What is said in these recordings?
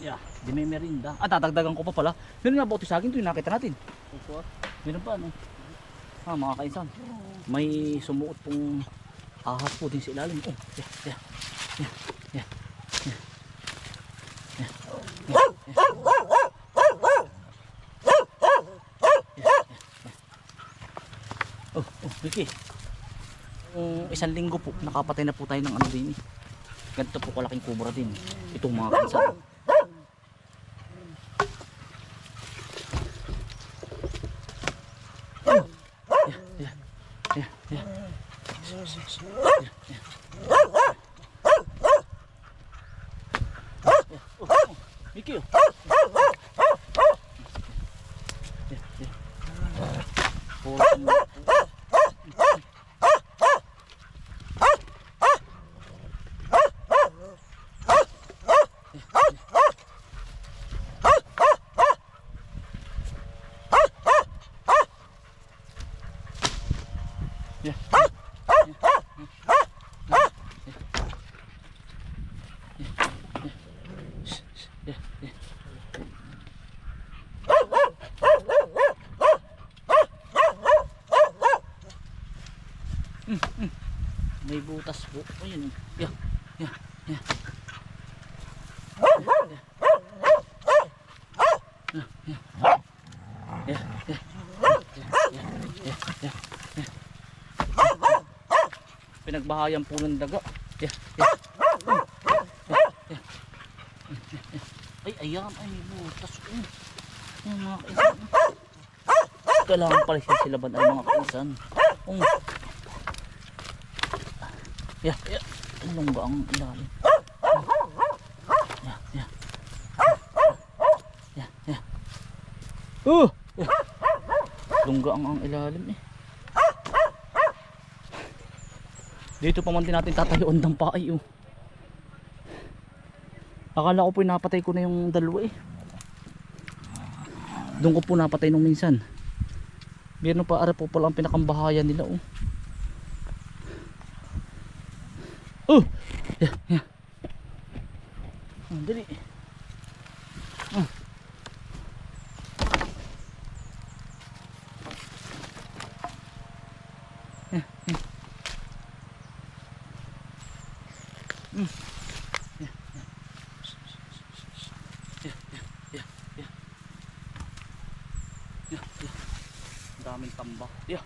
Yeah, di may merinda. Ah, tatagdagan ko pa pala. Meron nga ba sa akin ito yung nakita natin? Opo. Meron pa, ano? Ah, mga kainsan. May sumuot pong ahas po din sa ilalim. Oh, yeah, yeah. Yeah, yeah. yeah. Yeah, yeah, yeah. Oh, oh, Ricky. Kung isang linggo po, nakapatay na po tayo ng ano din eh. Ganito po kalaking kubra din. Itong mga kainsan. Thank you. Oh! butas po. Ayun. Oh, yeah. Yeah. Yeah. Pinagbahayan po ng daga. Ay, ayan. Ay, may butas. Mm. Ay, mga kaisan. Kailangan pala siya silaban ang mga kaisan. Oh. Yeah, yeah. Ang lungga ang ilalim. Yeah, yeah. Yeah, yeah. Oh! Yeah. Lungga ang ang ilalim eh. Dito pa man din natin tatayuan ng paay oh. Akala ko po napatay ko na yung dalawa eh. Doon ko po napatay nung minsan. Meron pa ara po pala ang pinakambahayan nila. Oh! 三包，对呀。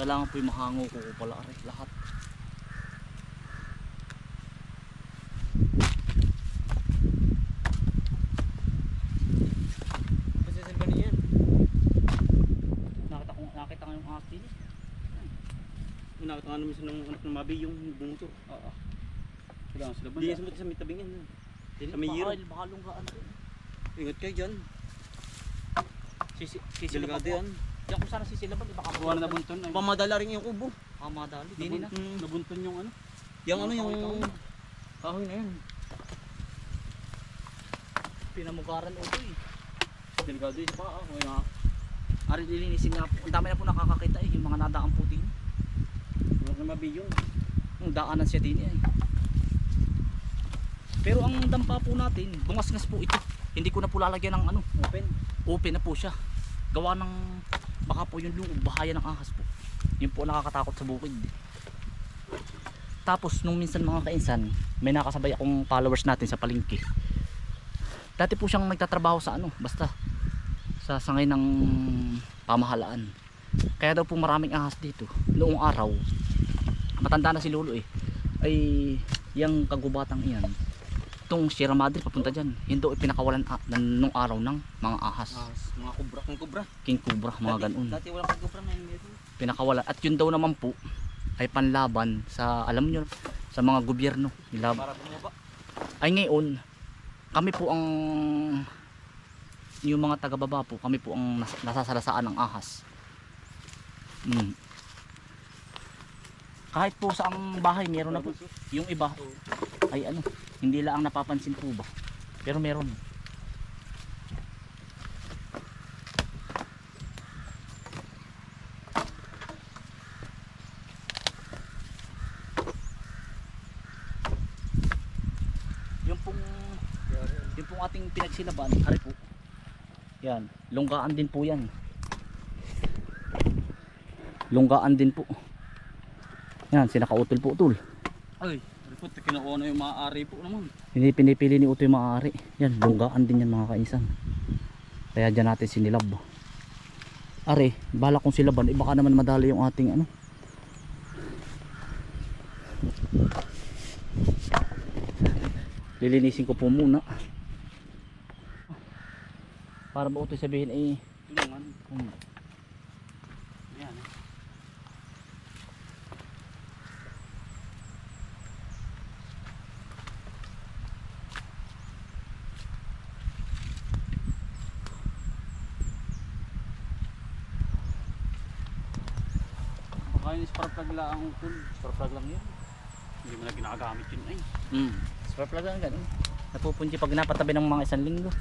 Kailangan po yung mahango ko ko pala aray, lahat. Kasi sa niyan. Nakita ko nakita ko yung akin. Nakita nga namin sa nung anak ng mabi yung bumutor. Oo. Kailangan sila ba? Hindi sa sa may tabing yan. Sa may. Baka lunggaan ko. Ingat kayo dyan. Sisi sisilaban Delikado ko. Yan. Yan kung sana sisilaban, di baka Kuha na nabunton ay. Pamadala rin yung kubo. Ah, madali. Dini na. Mm. Nabunton yung ano. Yung ano yung kahoy na yun. Pinamugaran ito eh. Delikado yung pa. ah. Okay nga. Ari lilinisin nga po. Ang dami na po nakakakita eh. Yung mga nadaan po din. Anak ng mabi yung. Yung daanan siya din eh. Pero ang dampa po natin, bungas-ngas po ito. Hindi ko na po lalagyan ng ano, Open. open na po siya gawa ng baka po yung loob bahaya ng ahas po. Yun po nakakatakot sa bukid. Tapos nung minsan mga kainsan may nakasabay akong followers natin sa palengke. Dati po siyang nagtatrabaho sa ano basta sa sangay ng pamahalaan. Kaya daw po maraming ahas dito. Noong araw matanda na si lolo eh. Ay yung kagubatang iyan itong Sierra Madre papunta dyan yun daw pinakawalan a- ng- nung araw ng mga ahas Ah, mga kubra, kung kubra. king cobra mga Dati- ganun Dati walang kang kubra ngayon meron. pinakawalan at yun daw naman po ay panlaban sa alam nyo sa mga gobyerno nila Para bumaba. ay ngayon kami po ang yung mga taga baba po kami po ang nas- nasasalasaan ng ahas mm. kahit po sa ang bahay meron na po yung iba ay ano? Hindi lang napapansin po ba? Pero meron. Yung pong yung pong ating pinagsilaban hari po. Yan. Lunggaan din po yan. Lunggaan din po. Yan sinakautol po utol Ay, report, kinuha na yung maaari po naman. hindi pinipili ni Utoy maaari. Yan lunggaan din yan mga kaisan kaya dyan natin sinilab. Are bala kong silaban. Eh baka naman madali yung ating ano? Lilinisin ko po muna. Para ba Utoy sabihin eh Tulungan. hmm, Ayan. eh. Baka yung spark plug lang ang tool. spark plug lang yun Hindi mo na ginagamit yun ay. hmm. spark plug lang ganun napupunti pag napatabi ng mga isang linggo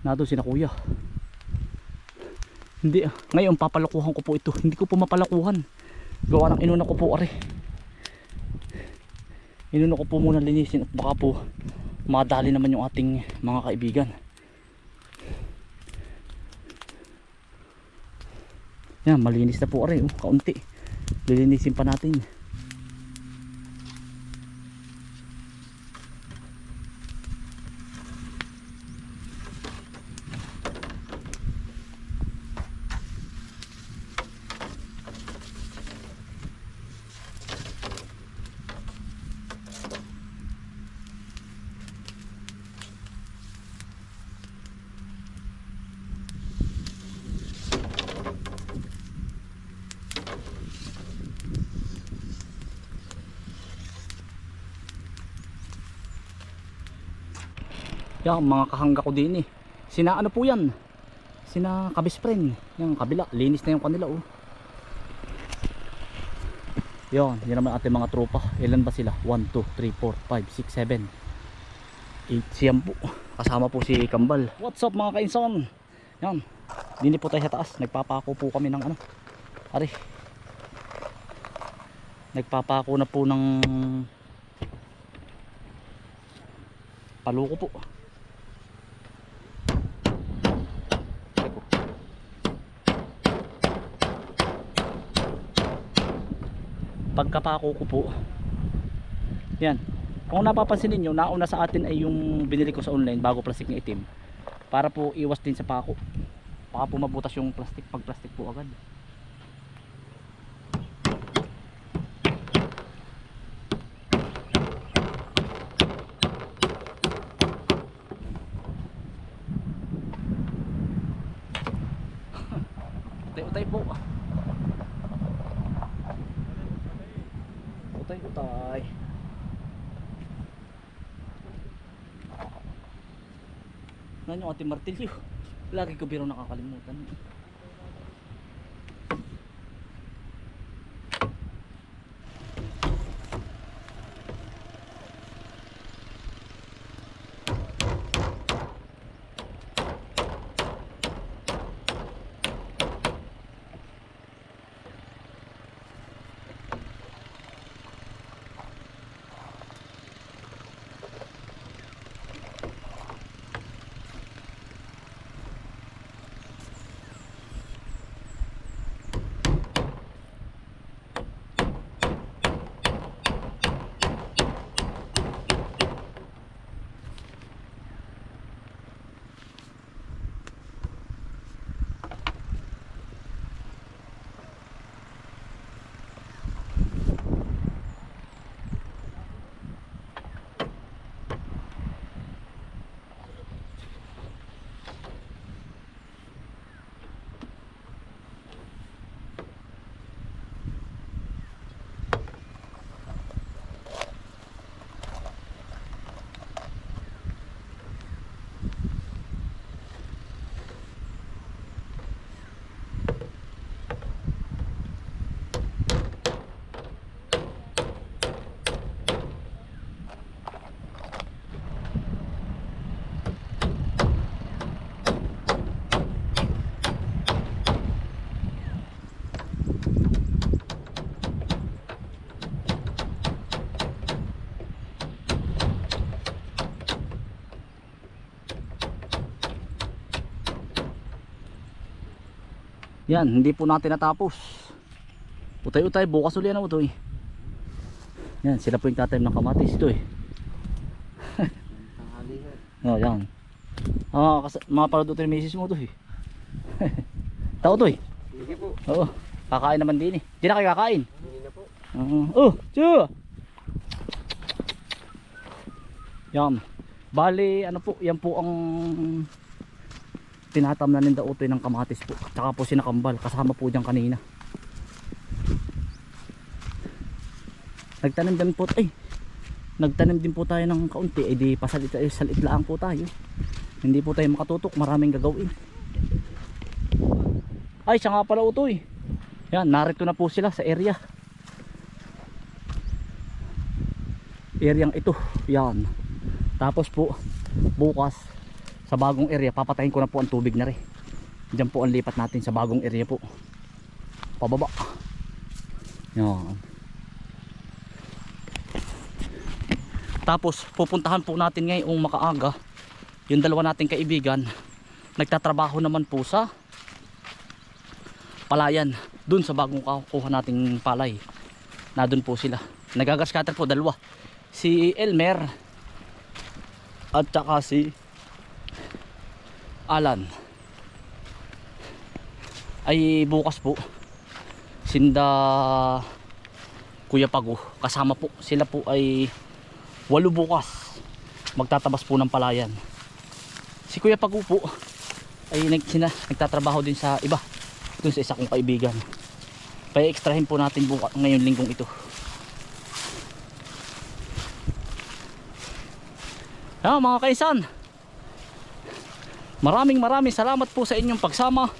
Nado si na kuya. Hindi ah. Ngayon papalakuhan ko po ito. Hindi ko po mapalakuhan. Gawa ng inuna ko po are. Inuna ko po muna linisin at baka po madali naman yung ating mga kaibigan. Yan, malinis na po are. Oh, kaunti. Lilinisin pa natin. Yan, mga kahangga ko din eh. Sina ano po yan? Sina kabispren. Yan, kabila. Linis na yung kanila oh. Yan, yan naman ating mga tropa. Ilan ba sila? 1, 2, 3, 4, 5, 6, 7. 8 siyam po. Kasama po si Kambal. What's up mga kainsan? Yan. Dini po tayo sa taas. Nagpapako po kami ng ano. Ari. Nagpapako na po ng paluko po. Pagkapako ko po yan Kung napapansin ninyo, nauna sa atin ay yung binili ko sa online bago plastic na itim. Para po iwas din sa pako. Baka po yung plastic pag plastic po agad. Utay-utay po. Utay-utay. Ano yung ating martilyo? Lagi ko biro nakakalimutan. Yan, hindi po natin natapos. Utay-utay, bukas uli na utoy. Yan, sila po yung tatanim ng kamatis ito eh. oh, yan. Ah, kas- mga palod utoy misis mo to eh. Tao to eh. Sige po. Oo. Kakain naman din eh. Di na kayo kakain. Hindi na po. Oo. oh, tiyo. Yan. Bali, ano po, yan po ang tinatamnan ng utoy ng kamatis po. Tsaka po sinakambal. Kasama po dyan kanina. Nagtanim din po, ay, nagtanim din po tayo ng kaunti. Eh di pasalit, eh, salit lang po tayo. Hindi po tayo makatutok. Maraming gagawin. Ay, siya nga pala utoy. Yan, narito na po sila sa area. Areang ito. Yan. Tapos po, bukas, sa bagong area, papatayin ko na po ang tubig na rin. Diyan po ang lipat natin sa bagong area po. Pababa. Yan. Tapos, pupuntahan po natin ngayong makaaga. Yung dalawa nating kaibigan, nagtatrabaho naman po sa palayan dun sa bagong kuha nating palay na dun po sila nagagascatter po dalawa si Elmer at saka si Alan. Ay bukas po. Sinda Kuya Pago. Kasama po sila po ay walo bukas. Magtatabas po ng palayan. Si Kuya Pago po ay nag, sina, nagtatrabaho din sa iba dun sa isa kong kaibigan. Pa-extrahin po natin buka ngayon linggong ito. Ah, mga kaisan maraming maraming salamat po sa inyong pagsama.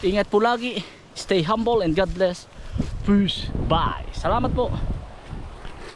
Ingat po lagi. Stay humble and God bless. Peace. Bye. Salamat po